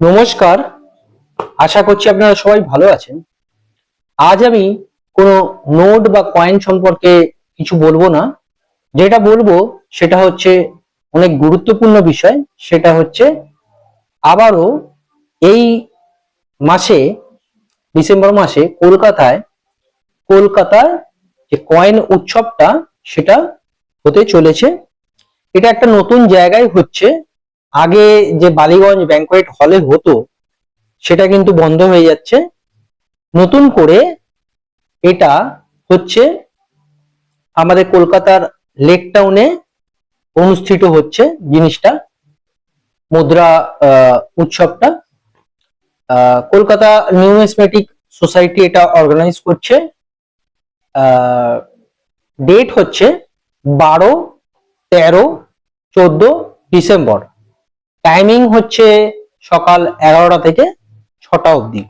নমস্কার। আশা করছি আপনারা সবাই ভালো আছেন। আজ আমি কোনো নোট বা কয়েন সম্পর্কে কিছু বলব না। যেটা বলব সেটা হচ্ছে অনেক গুরুত্বপূর্ণ বিষয়। সেটা হচ্ছে আবারও এই মাসে, ডিসেম্বর মাসে কলকাতায় কলকাতায় যে কয়েন উৎসবটা সেটা হতে চলেছে। এটা একটা নতুন জায়গায় হচ্ছে। আগে যে বালিগঞ্জ ব্যাংকোয়েট হলে হতো, সেটা কিন্তু বন্ধ হয়ে যাচ্ছে। নতুন করে এটা হচ্ছে আমাদের কলকাতার লেক টাউনে অনুষ্ঠিত হচ্ছে জিনিসটা, মুদ্রা উৎসবটা। কলকাতা নিউমেসমেটিক সোসাইটি এটা অর্গানাইজ করছে। ডেট হচ্ছে বারো, তেরো, চোদ্দ ডিসেম্বর। টাইমিং হচ্ছে সকাল এগারোটা থেকে ছটা অবধি।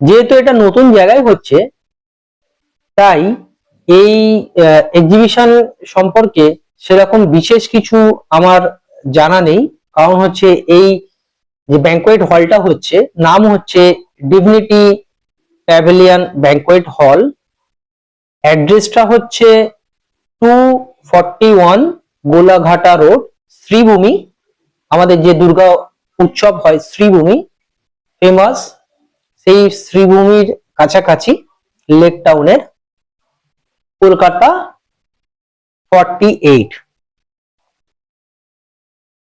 যেহেতু এটা নতুন জায়গায় হচ্ছে, তাই এই এক্সিবিশন সম্পর্কে সেরকম বিশেষ কিছু আমার জানা নেই। কারণ হচ্ছে এই যে ব্যাংকোয়েট হলটা হচ্ছে, নাম হচ্ছে ডিগনিটি প্যাভিলিয়ন ব্যাংকোয়েট হল অ্যাড্রেসটা হচ্ছে two forty one Golaghata road Sreebhumi, আমাদের যে দুর্গা উৎসব হয় শ্রীভূমি ফেমাস সেই শ্রীভূমির কাছাকাছি লেক টাউনের কলকাতা ফর্টি এইট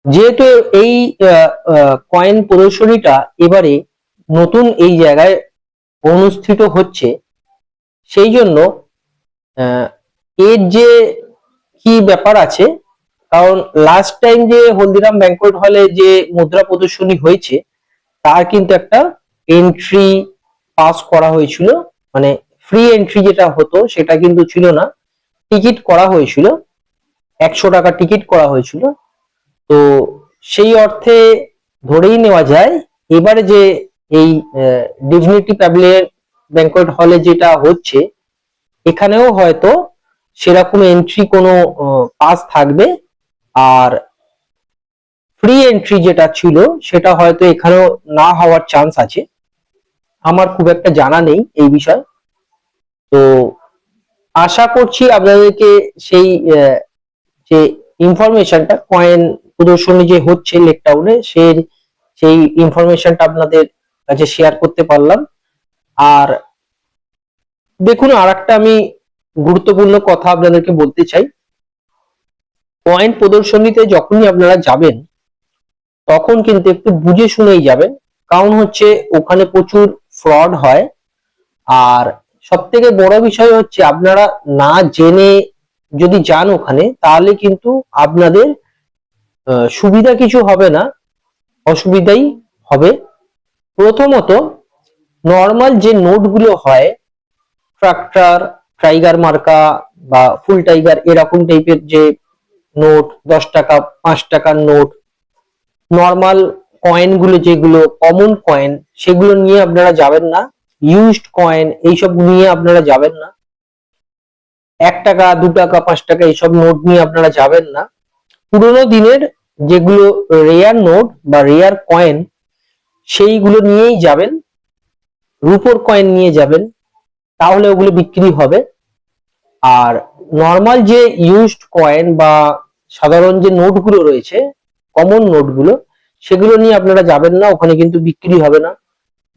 যেহেতু এই কয়েন প্রদর্শনীটা এবারে নতুন এই জায়গায় অনুষ্ঠিত হচ্ছে, সেই জন্য এর যে কি ব্যাপার আছে কারণ লাস্ট টাইম যে হলদিরাম ব্যাংকোয়েট হলে যে মুদ্রা প্রদর্শনী হয়েছে, তার কিন্তু একটা এন্ট্রি পাস করা হয়েছিল। মানে ফ্রি এন্ট্রি যেটা হতো, সেটা কিন্তু ছিল না। টিকিট করা হয়েছিল। একশো টাকা টিকিট করা হয়েছিল। তো সেই অর্থে ধরেই নেওয়া যায়, এবারে যে এই ডিগনিটি প্যাভিলিয়ন ব্যাংকোয়েট হলে যেটা হচ্ছে, এখানেও হয়তো সেরকম এন্ট্রি কোনো পাস থাকবে। আর ফ্রি এন্ট্রি যেটা ছিল, সেটা হয়তো এখানেও না হওয়ার চান্স আছে। আমার খুব একটা জানা নেই এই বিষয়। তো আশা করছি আপনাদেরকে সেই যে ইনফরমেশনটা কয়েন প্রদর্শনী যে হচ্ছে লেক টাউনে সেই সেই ইনফরমেশনটা আপনাদের কাছে শেয়ার করতে পারলাম। আর দেখুন আর আমি গুরুত্বপূর্ণ কথা আপনাদেরকে বলতে চাই। পয়েন্ট প্রদর্শনীতে যখনই আপনারা যাবেন, তখন কিন্তু একটু বুঝে শুনেই যাবেন। কারণ হচ্ছে ওখানে প্রচুর ফ্রড হয়। আর সব থেকে বড় বিষয় হচ্ছে আপনারা না জেনে যদি যান ওখানে, তাহলে কিন্তু আপনাদের সুবিধা কিছু হবে না, অসুবিধাই হবে। প্রথমত নর্মাল যে নোটগুলো হয় ট্রাক্টর টাইগার মার্কা বা ফুল টাইগার এরকম টাইপের যে নোট, দশ টাকা, পাঁচ টাকার নোট। নর্মাল কয়েনগুলো যেগুলো, কমন কয়েন, সেগুলো নিয়ে আপনারা যাবেন না। ইউজড কয়েন, এইসব নিয়ে আপনারা যাবেন না। এক টাকা, দু টাকা, পাঁচ টাকা, এইসব নোট নিয়ে আপনারা যাবেন না। পুরোনো দিনের যেগুলো রেয়ার নোট বা রেয়ার কয়েন, সেইগুলো নিয়েই যাবেন। রুপোর কয়েন নিয়ে যাবেন, তাহলে ওগুলো বিক্রি হবে। আর নর্মাল যে ইউজড কয়েন বা সাধারণ যে নোটগুলো রয়েছে কমন নোটগুলো সেগুলো নিয়ে আপনারা যাবেন না, ওখানে কিন্তু বিক্রি হবে না।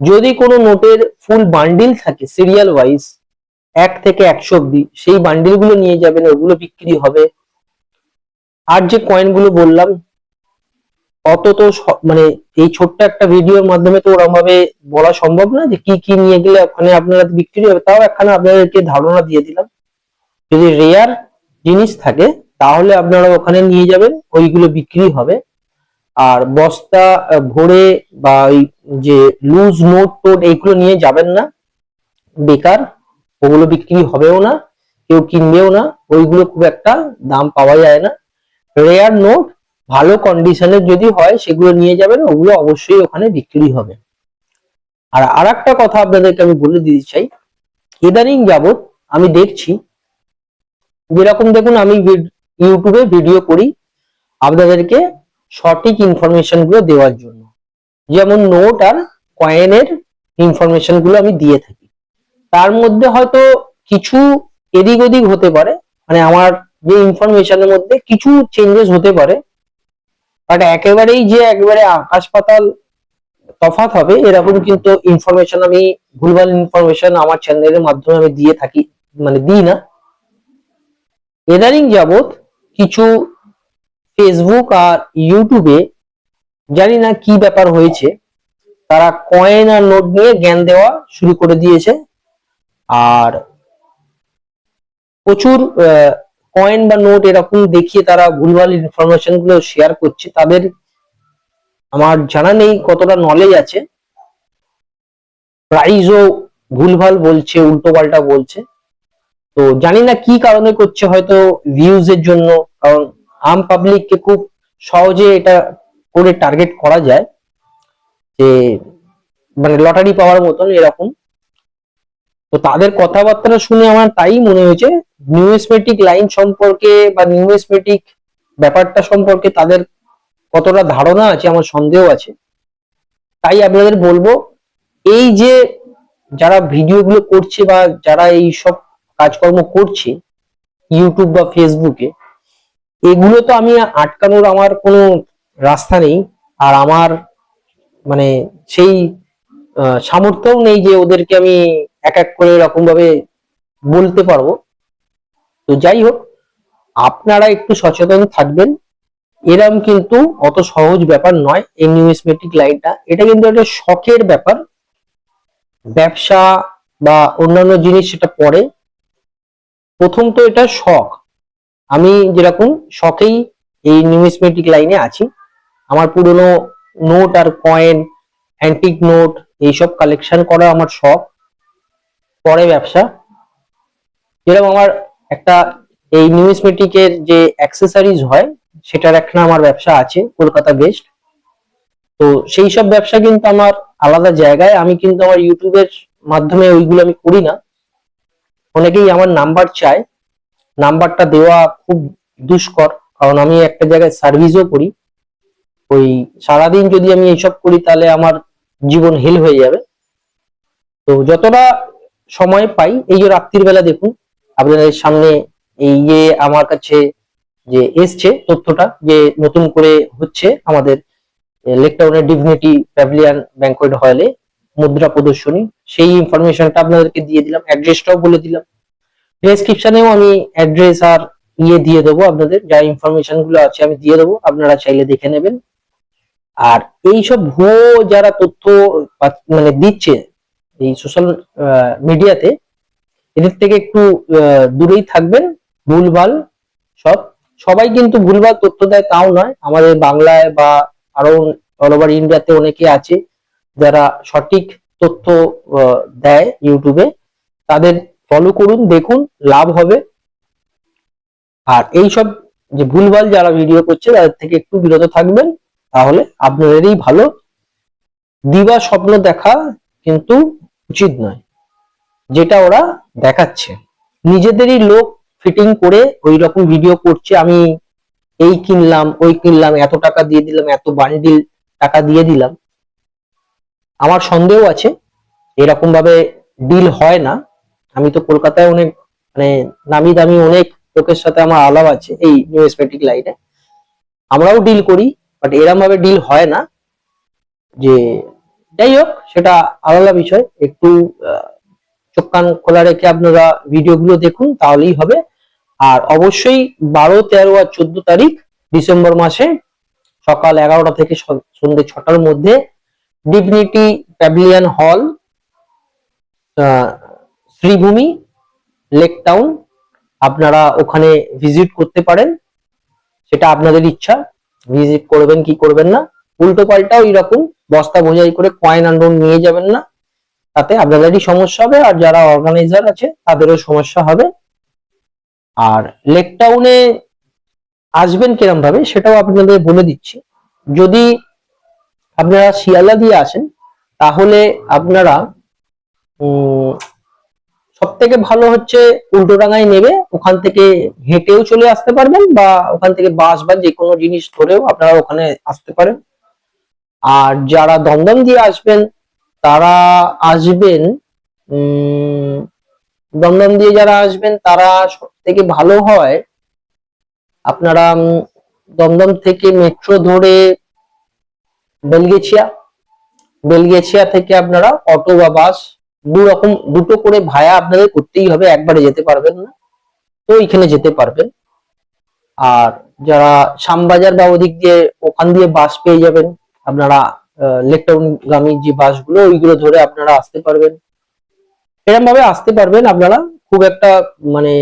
যদি কোনো নোটের ফুল বান্ডিল থাকে সিরিয়াল ওয়াইজ এক থেকে একশো অব্দি, সেই বান্ডিলগুলো নিয়ে যাবেন, ওগুলো বিক্রি হবে। আর যে কয়েনগুলো বললাম, অত তো মানে এই ছোট্ট একটা ভিডিওর মাধ্যমে তো ওরকম ভাবে বলা সম্ভব না যে কি কি নিয়ে গেলে ওখানে আপনারা বিক্রি হবে, তাও একখানে আপনাদেরকে ধারণা দিয়ে দিলাম। যদি রেয়ার জিনিস থাকে, তাহলে আপনারা ওখানে নিয়ে যাবেন, ওইগুলো বিক্রি হবে। আর বস্তা ভরে বা ওই যে লুজ নোট টোট এইগুলো নিয়ে যাবেন না। বেকার, ওগুলো বিক্রি হবেও না, কেউ কিনবেও না, ওইগুলো খুব একটা দাম পাওয়া যায় না। রেয়ার নোট ভালো কন্ডিশনের যদি হয়, সেগুলো নিয়ে যাবেন, ওগুলো অবশ্যই ওখানে বিক্রি হবে। আর আর একটা কথা আপনাদেরকে আমি বলে দিতে চাই। ইদানিং যাবত আমি দেখছি যেরকম দেখুন আমি ইউটিউবে ভিডিও করি আপনাদেরকে সঠিক ইনফরমেশনগুলো দেওয়ার জন্য। যেমন নোট আর কয়েনের ইনফরমেশনগুলো আমি দিয়ে থাকি। তার মধ্যে হয়তো কিছু এদিক ওদিক হতে পারে মানে আমার যে ইনফরমেশনের মধ্যে কিছু চেঞ্জেস হতে পারে বাট একেবারেই যে একেবারে আকাশ পাতাল তফাৎ হবে, এরকম কিন্তু ইনফরমেশন আমি, ভুলভাল ইনফরমেশন আমার চ্যানেলের মাধ্যমে আমি দিয়ে থাকি মানে দিই না। ইদানিং যাবৎ কিছু ফেসবুক আর ইউটিউবে জানি না কি ব্যাপার হয়েছে। তারা কয়েন আর নোট নিয়ে জ্ঞান দেওয়া শুরু করে দিয়েছে। আর প্রচুর কয়েন বা নোট এরকম দেখিয়ে তারা ভুলভাল ইনফরমেশনগুলো শেয়ার করছে। তাদের আমার জানা নেই কতটা নলেজ আছে। প্রাইজও ভুলভাল বলছে উল্টো পাল্টা বলছে। তো জানি না কি কারণে করছে হয়তো ভিউজ এর জন্য, কারণ আম পাবলিককে খুব সহজে এটা করে টার্গেট করা যায় যে মানে লটারি পাওয়ার মতন এরকম। তো তাদের কথাবার্তা শুনে আমার তাই মনে হয়েছে নিউমেসমেটিক লাইন সম্পর্কে বা নিউমেসমেটিক ব্যাপারটা সম্পর্কে তাদের কতটা ধারণা আছে আমার সন্দেহ আছে। তাই আপনাদের বলব, এই যে যারা ভিডিওগুলো করছে বা যারা এই সব কাজকর্ম করছে ইউটিউব বা ফেসবুকে এগুলো তো আমি আটকানোর আমার কোনো রাস্তা নেই। আর আমার মানে সেই সামর্থ্যও নেই যে ওদেরকে আমি এক এক করে এরকম ভাবে বলতে পারব। তো যাই হোক, আপনারা একটু সচেতন থাকবেন। এরম কিন্তু অত সহজ ব্যাপার নয়, এই নিউমিসমেটিক লাইনটা। এটা কিন্তু একটা শখের ব্যাপার। ব্যবসা বা অন্যান্য জিনিস সেটা পরে প্রথম তো এটা শখ আমি যেরকম শখেই এই নিউমিসমেটিক লাইনে আছি। আমার পুরনো নোট আর কয়েন অ্যান্টিক নোট এইসব কালেকশন করা আমার শখ পরে ব্যবসা। যেরকম আমার একটা এই নিউমিসমেটিকের যে অ্যাক্সেসরিজ হয়, সেটার একটা আমার ব্যবসা আছে, কলকাতা বেস্ট তো সেই সব ব্যবসা কিন্তু আমার আলাদা জায়গায়। আমি কিন্তু আমার ইউটিউবের মাধ্যমে ওইগুলো আমি করি না। অনেকেই আমার নাম্বার চায়। নাম্বারটা দেওয়া খুব দুষ্কর, কারণ আমি একটা জায়গায় সার্ভিসও করি। ওই সারাদিন যদি আমি এইসব করি, তাহলে আমার জীবন হেল হয়ে যাবে। তো যতটা সময় পাই, এই যে রাত্রির বেলা দেখুন, আপনাদের সামনে এই যে আমার কাছে যে এসছে তথ্যটা, যে নতুন করে হচ্ছে আমাদের লেকটাউনের ডিভিনিটি প্যাভিলিয়ান ব্যাংকোয়েট হলে মুদ্রা প্রদর্শনী, সেই ইনফরমেশনটা আপনাদেরকে দিয়ে দিলাম অ্যাড্রেসটাও বলে দিলাম। ডেসক্রিপশনেও আমি অ্যাড্রেস আর ইয়ে দিয়ে দেবো আপনাদের, যা ইনফরমেশনগুলো আছে আমি দিয়ে দেবো, আপনারা চাইলে দেখে নেবেন। আর এই সব ভুয়ো যারা তথ্য মানে দিচ্ছে এই সোশ্যাল মিডিয়াতে এদের থেকে একটু দূরেই থাকবেন, ভুলভাল সব। সবাই কিন্তু ভুলভাল তথ্য দেয়, তাও নয়। আমাদের বাংলায় বা আরও অল ওভার ইন্ডিয়াতে অনেকে আছে যারা সঠিক তথ্য দেয় ইউটিউবে তাদের ফলো করুন, দেখুন, লাভ হবে। আর এই সব যে ভুলভাল যারা ভিডিও করছে, তাদের থেকে একটু বিরত থাকবেন, তাহলে আপনাদেরই ভালো। দিবা স্বপ্ন দেখা কিন্তু উচিত নয়, যেটা ওরা দেখাচ্ছে। নিজেদেরই লোক ফিটিং করে ওই রকম ভিডিও করছে, আমি এই কিনলাম, ওই কিনলাম, এত টাকা দিয়ে দিলাম, এত বান্ডিল টাকা দিয়ে দিলাম। আমার সন্দেহ আছে এরকম ভাবে ডিল হয় না। আমি তো কলকাতায় অনেক মানে নামি দামি অনেক লোকের সাথে আমার আলাপ আছে এই নিউস্পেটিক লাইনে আমরাও ডিল করি বাট এরম ভাবে ডিল হয় না। যে, যাই হোক, সেটা আলাদা বিষয়। একটু চোখ কান খোলা রেখে আপনারা ভিডিওগুলো দেখুন, তাহলেই হবে। আর অবশ্যই বারো, তেরো আর চোদ্দ তারিখ ডিসেম্বর মাসে সকাল এগারোটা থেকে সন্ধ্যে ছটার মধ্যে ডিগনিটি প্যাভিলিয়ন হল শ্রীভূমি লেক টাউন আপনারা ওখানে ভিজিট করতে পারেন। সেটা আপনাদের ইচ্ছা। ভিজিট করবেন কি করবেন না। উল্টো পাল্টাও এরকম বস্তা বোঝাই করে কয়েন আন্ডন নিয়ে যাবেন না। তাতে আপনাদেরই সমস্যা হবে আর যারা অর্গানাইজার আছে, তাদেরও সমস্যা হবে। আর লেক টাউনে আসবেন কিরম ভাবে, সেটাও আপনাদের বলে দিচ্ছি। যদি আপনারা শিয়ালদা দিয়ে আসেন, তাহলে আপনারা সব থেকে ভালো হচ্ছে উল্টোডাঙায় নেবে, ওখান থেকে হেঁটেও চলে আসতে পারবেন বা ওখান থেকে বাস বা যে কোনো জিনিস ধরেও আপনারা ওখানে আসতে পারেন। আর যারা দমদম দিয়ে আসবেন, তারা আসবেন দমদম দিয়ে যারা আসবেন, তারা সব থেকে ভালো হয়, আপনারা দমদম থেকে মেট্রো ধরে বেলগেছিয়া। বেলগেছিয়া থেকে আপনারা অটো বা বাস দু রকম দুটো করে ভায়া আপনাদের করতেই হবে, একবারে যেতে পারবেন না। তো এখানে যেতে পারবেন। আর যারা শ্যামবাজার বা ওদিক দিয়ে ওখান দিয়ে বাস পেয়ে যাবেন, আপনারা লেকটাউন গামী যে বাসগুলো, ওইগুলো ধরে আপনারা আসতে পারবেন। এরকম ভাবে আসতে পারবেন আপনারা। খুব একটা মানে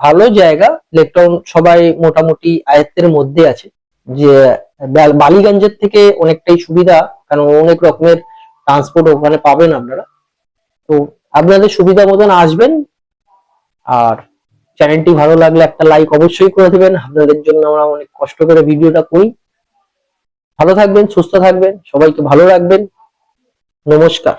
ভালো জায়গা। লেকটাউন সবাই মোটামুটি আয়ত্তের মধ্যে আছে। যে বালিগঞ্জের থেকে অনেকটাই সুবিধা, কারণ অনেক রকমের ট্রান্সপোর্ট ওখানে পাবেন আপনারা। তো আপনাদের সুবিধা মতন আসবেন, আর চ্যানেলটি ভালো লাগলে একটা লাইক অবশ্যই করে দেবেন। আপনাদের জন্য আমরা অনেক কষ্ট করে ভিডিওটা করি। ভালো থাকবেন, সুস্থ থাকবেন, সবাইকে ভালো রাখবেন। নমস্কার।